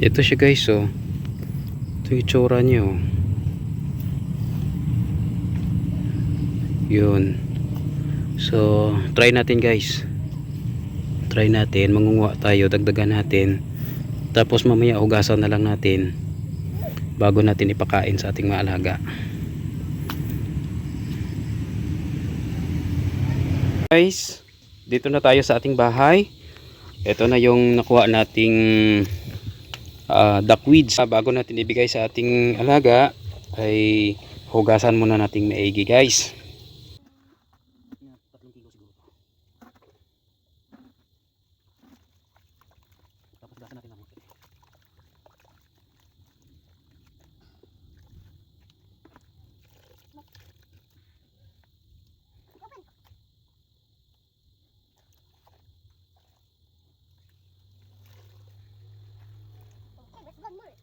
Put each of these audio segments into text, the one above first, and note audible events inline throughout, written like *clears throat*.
Ito siya guys oh. Ito yung itsura niya oh. Yun. So, try natin guys. Try natin. Mangunguha tayo. Dagdagan natin. Tapos mamaya hugasan na lang natin. Bago natin ipakain sa ating mga alaga. Guys, dito na tayo sa ating bahay. Ito na yung nakuha nating ah, duckweeds. Ah, Bago natin ibigay sa ating alaga, ay hugasan muna nating maigi guys. Tatlong kilo siguro to. Tapos hugasan natin ng konti. Okay, let's go more.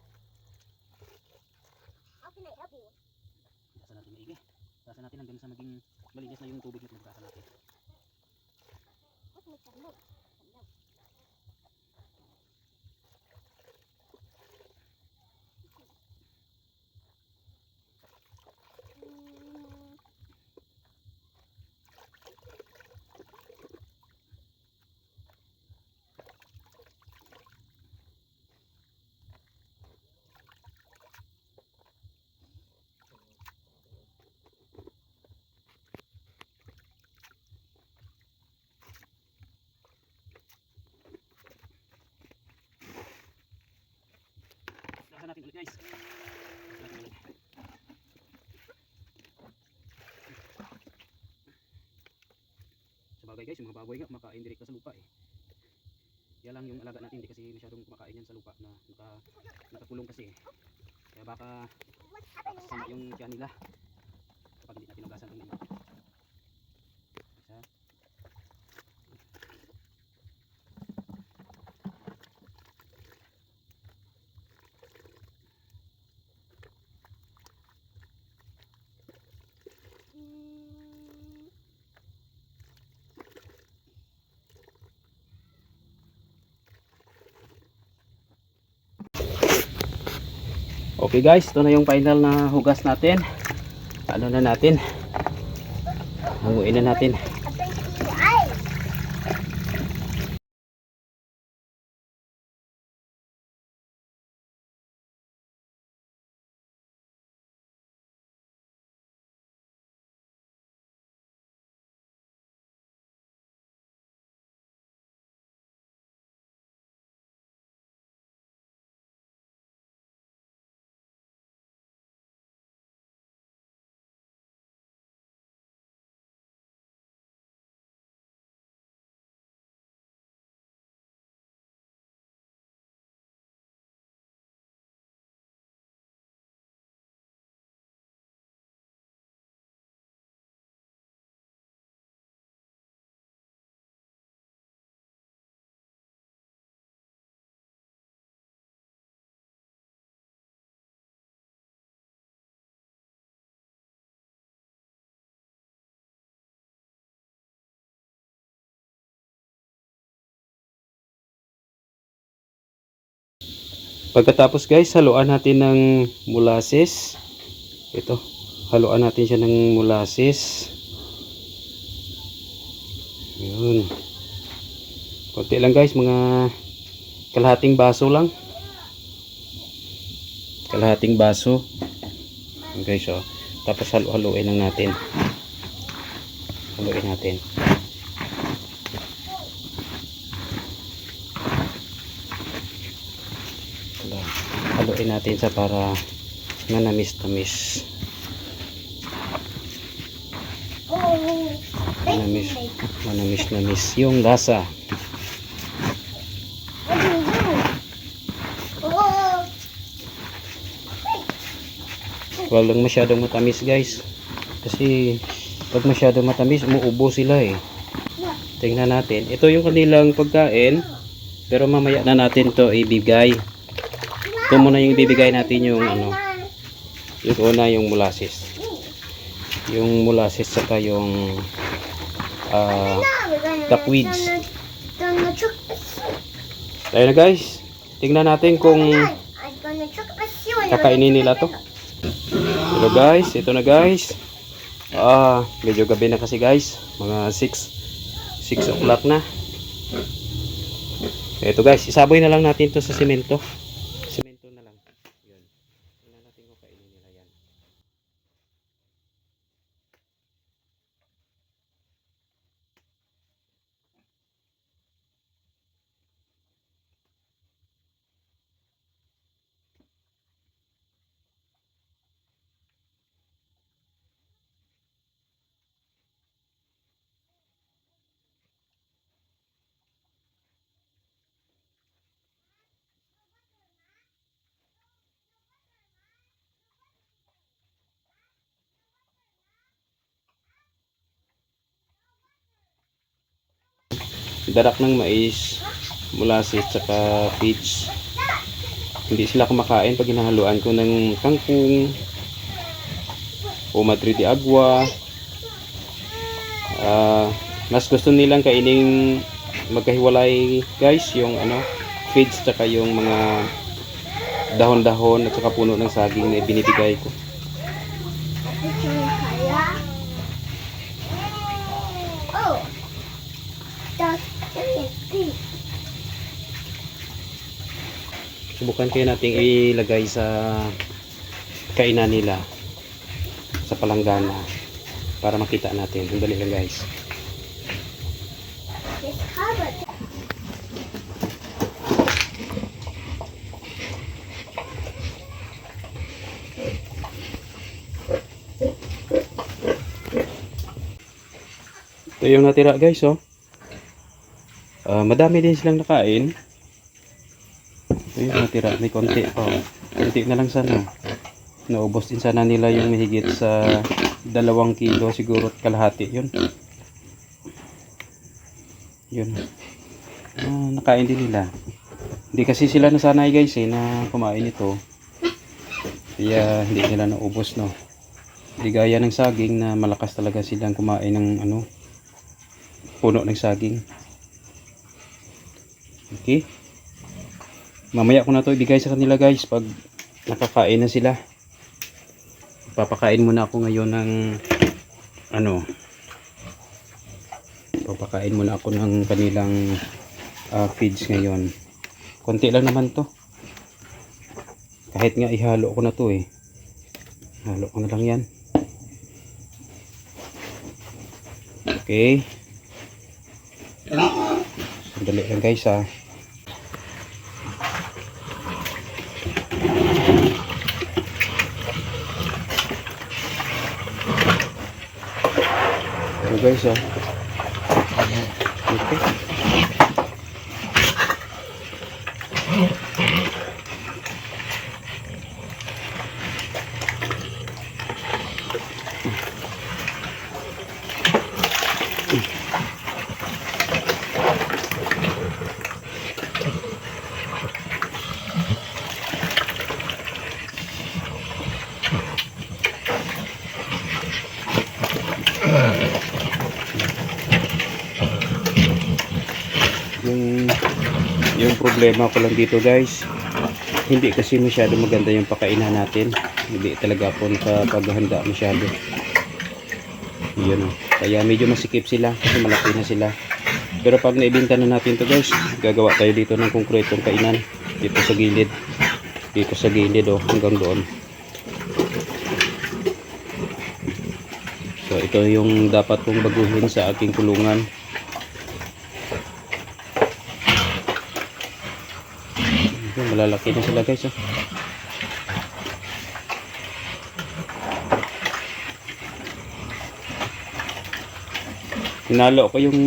Hugasan natin maigi. Hugasan natin hanggang sa maging malinis na yung tubig na hugasan natin. Let's make some guys. Hugasan natin ulit. Sa bagay guys, yung mga baboy nga makain direct sa lupa eh. Kaya lang yung alaga natin hindi kasi masyadong kumakain yan sa lupa na naka, nakakulong kasi eh. Kaya baka What's happening? kasama yung tiyan nila kapag hindi natin hugasan ang inyo. Okay guys, ito na yung final na hugas natin. Ano na natin? Hanguin na natin. Pagkatapos guys, haluan natin ng molasses. Ito, haluan natin siya ng molasses. Yun. Konti lang guys, mga kalahating baso lang. Kalahating baso. Guys, oh. Tapos halu-haluin lang natin. Haluin natin. Wala. Haluin natin sa para manamis-tamis. Manamis, manamis-namis yung lasa. what do you do? Oh, Huwag lang masyadong matamis guys. Kasi pag masyadong matamis, umuubo sila eh. Tingnan natin. Ito yung kanilang pagkain. Pero mamaya na natin to ibigay. Ito muna yung ibibigay natin yung ano. Yung una yung molasses. Yung molasses saka yung ah, we're gonna Duckweeds. Tayo na guys. tingnan natin kung kakainin nila to. Hello guys, ito na guys. Ah, medyo gabi na kasi guys. Mga 6 6 o'clock na. Ito guys, isaboy na lang natin to sa semento. Semento na lang. Yun. Tingnan natin kung kainin nila yan. Darak ng mais, molasses, tsaka peach. Hindi sila kumakain pag hinahaluan ko ng kangkong o madre de agua. Ah, mas gusto nilang kaining magkahiwalay guys yung ano feeds tsaka yung mga dahon-dahon at saka puno ng saging na binibigay ko. Subukan kayo nating ilagay sa kainan nila sa palanggana para makita natin. Sandali lang guys. Ito yung natira guys oh. Ah, madami din silang nakain. Ito yung natira. May konti pa. Oh. Konti na lang sana. Naubos din sana nila yung mahigit sa dalawang kilo siguro at kalahati yun. Yun. Ah, nakain din nila. Hindi kasi sila nasanay guys eh na kumain ito. Kaya hindi nila naubos no. Hindi gaya ng saging na malakas talaga silang kumain ng ano puno ng saging. Okay. Mamaya ko na to ibigay sa kanila guys pag nakakain na sila. Papakain muna ako ngayon ng ano papakain muna ako ng kanilang ah, feeds ngayon. Konti lang naman to. Kahit nga ihalo ko na to eh. Halo ko na lang yan. Okay. Sandali lang guys ha. Ano guys ha. Okay. yung *laughs* yung problema ko lang dito guys. Hindi kasi masyado maganda yung pakainan natin. Hindi talaga po nakapaghanda masyado. Yun o kaya medyo masikip sila kasi malaki na sila. Pero pag naibinta na natin to guys gagawa tayo dito ng konkretong kainan dito sa gilid. Dito sa gilid o hanggang doon. So ito yung dapat kong baguhin sa aking kulungan Ayun, malalaki na sila guys. Oh. Hinalo ko yung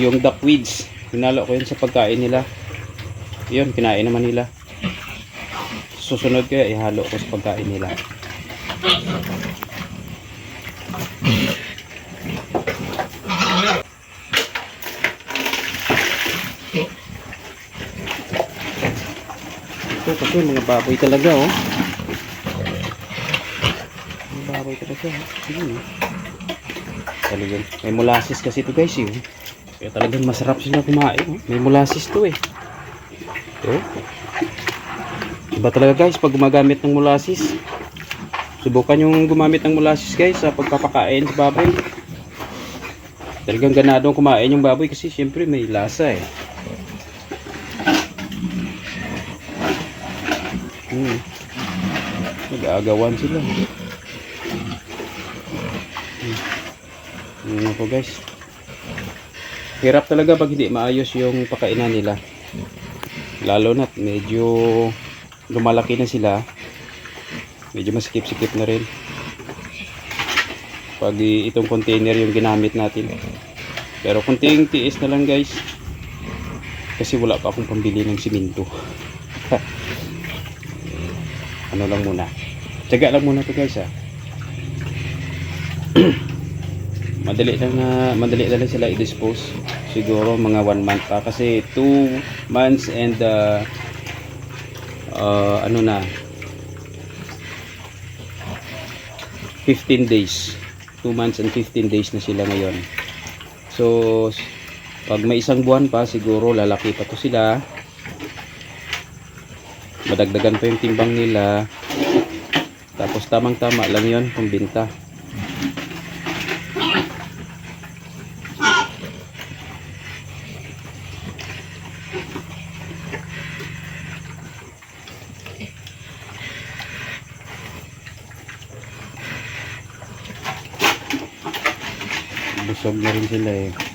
yung duckweeds. Hinalo ko yun sa pagkain nila. Yun, kinain naman nila. Susunod ko ihalo ko sa pagkain nila. Ito kasi mga baboy talaga oh. Mga baboy talaga oh. Ayun oh. Talagang may molasses kasi ito guys yun. Kaya talagang masarap sila kumain oh. May molasses to eh. Ito. Iba talaga guys pag gumagamit ng molasses. Subukan yung gumamit ng molasses guys sa pagpapakain sa baboy. Talagang ganado kumain yung baboy kasi syempre may lasa eh. Hmm. Nag-aagawan sila. Hmm. Ano po guys. Hirap talaga pag hindi maayos yung pakainan nila. Lalo na medyo lumalaki na sila. Medyo masikip-sikip na rin. Pag itong container yung ginamit natin. Pero kunting tiis na lang guys. Kasi wala pa akong pambili ng siminto. Ano lang muna. Tsaga lang muna to guys ha. *clears throat* madali lang na madali lang sila i-dispose. Siguro mga 1 month pa. Kasi 2 months and uh, uh, ano na 15 days. 2 months and 15 days na sila ngayon. So pag may isang buwan pa siguro lalaki pa to sila madagdagan pa yung timbang nila. Tapos tamang tama lang yon pambinta. Busog na rin sila eh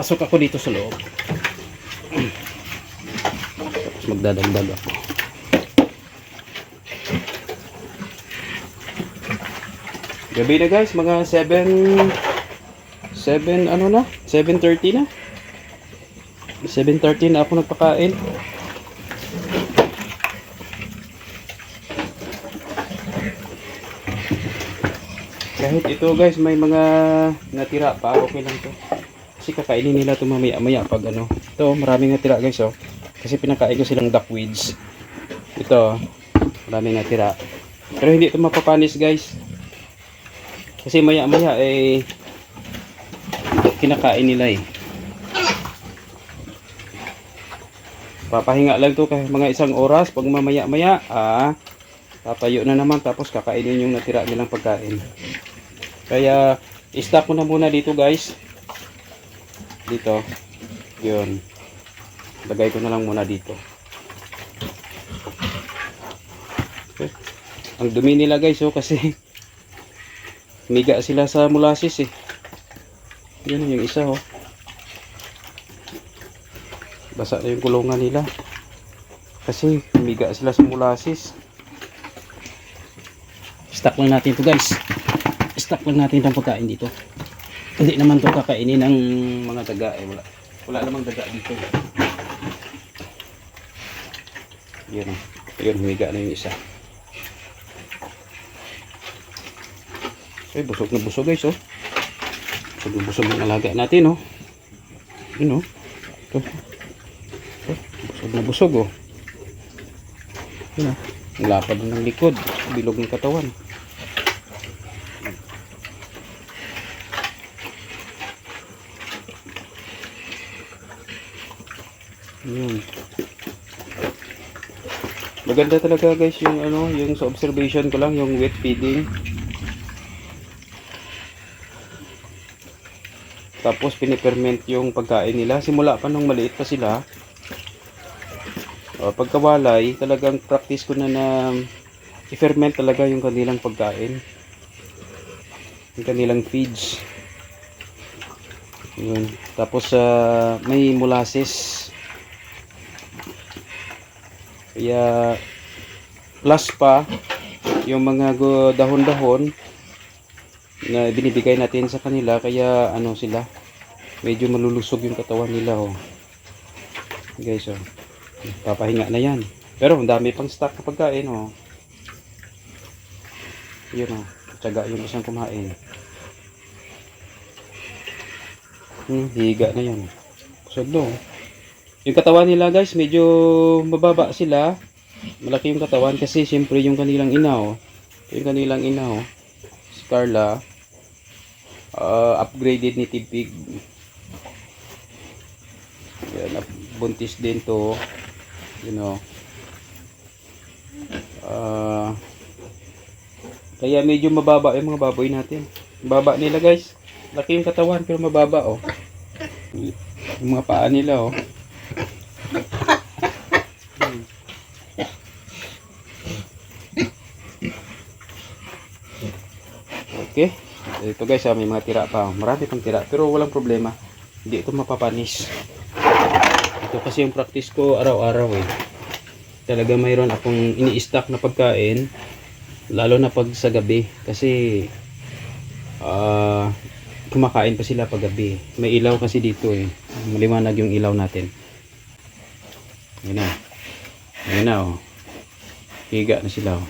pasok, pasok ako dito sa loob. Tapos magdadagdag ako. Gabi na guys. Mga 7 7 ano na? 7.30 na? 7.30 na ako nagpakain. Kahit ito guys may mga natira pa. Okay lang to kasi kakainin nila ito mamaya maya pag ano. Ito maraming natira guys oh. Kasi pinakain ko silang duckweeds ito maraming natira pero hindi ito mapapanis guys. Kasi maya maya eh kinakain nila eh. Papahinga lang to kahit mga isang oras pag mamaya maya ah. Tatayo na naman tapos kakainin yung natira nilang pagkain. Kaya i-stop ko na muna dito guys dito. Yun. Lagay ko na lang muna dito. Okay. ang dumi nila guys oh kasi *laughs* miga sila sa molasses eh. Yun yung isa oh. Basa na yung kulungan nila. Kasi miga sila sa molasses. Stock lang natin to guys. Stock lang natin ng pagkain dito hindi naman to kakainin ng mga daga eh wala. Wala namang daga dito yun oh. yun humiga na yung isa. Eh busog na busog guys oh. Busog na busog ang alaga natin oh. Yun oh. Ito. Oh, busog na busog oh. Yun oh. Ang lapad ng likod bilog ng katawan Yun. Maganda talaga guys yung ano, yung sa observation ko lang yung wet feeding. Tapos piniperment yung pagkain nila. Simula pa nung maliit pa sila. O, pagkawalay, talagang practice ko na na i-ferment talaga yung kanilang pagkain. Yung kanilang feeds. Yun. Tapos ah, may molasses. Kaya plus pa yung mga dahon-dahon na binibigay natin sa kanila kaya ano sila medyo malulusog yung katawan nila oh. Guys oh. Papahinga na yan. Pero ang dami pang stock na pagkain oh. Yun oh. Tsaga yung isang kumain. Hmm, higa na yan. Solo. Yung katawan nila guys, medyo mababa sila. Malaki yung katawan kasi siyempre yung kanilang ina oh. Yung kanilang ina oh. Carla. Uh, upgraded ni Tipig. Yan, buntis din to. You know. Ah, kaya medyo mababa yung mga baboy natin. Baba nila guys. Laki yung katawan pero mababa oh. Yung mga paa nila oh. Hmm. Okay. Ito guys, ah, may mga tira pa. Marami pang tira pero walang problema. Hindi ito mapapanis. Ito kasi yung practice ko araw-araw eh. Talaga mayroon akong ini-stack na pagkain lalo na pag sa gabi kasi ah kumakain pa sila pag gabi. May ilaw kasi dito eh. Maliwanag yung ilaw natin. Yun na. Yun na oh. Higa na sila oh.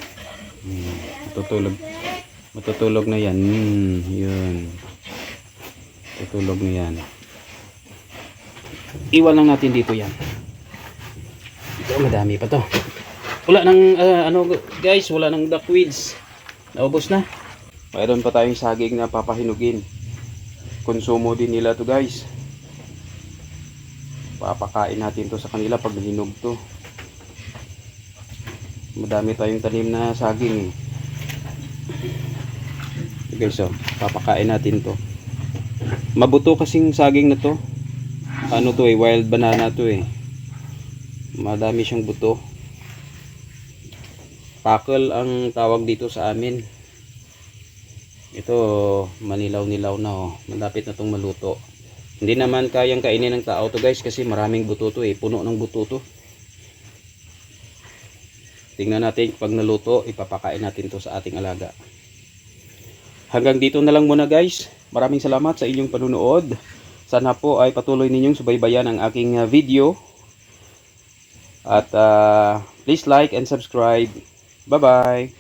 Hmm, matutulog. Matutulog na yan. Hmm, yun. Tutulog na yan. Iwan lang natin dito yan. Ito madami pa to. Wala nang ah, ano guys, wala nang duckweeds. Naubos na. Mayroon pa tayong saging na papahinugin. Konsumo din nila to guys. Papakain natin to sa kanila pag hinog to. Madami tayong tanim na saging eh. Guys, oh, papakain natin to. Mabuto kasing saging na to. Ano to eh, wild banana to eh. Madami siyang buto. Pakal ang tawag dito sa amin. Ito, manilaw-nilaw na oh. Malapit na tong maluto. Hindi naman kayang kainin ng tao to guys kasi maraming buto to eh. Puno ng buto to. Tingnan natin pag naluto, ipapakain natin to sa ating alaga. Hanggang dito na lang muna guys. Maraming salamat sa inyong panunood. Sana po ay patuloy ninyong subaybayan ang aking uh, video. At uh, please like and subscribe. Bye-bye.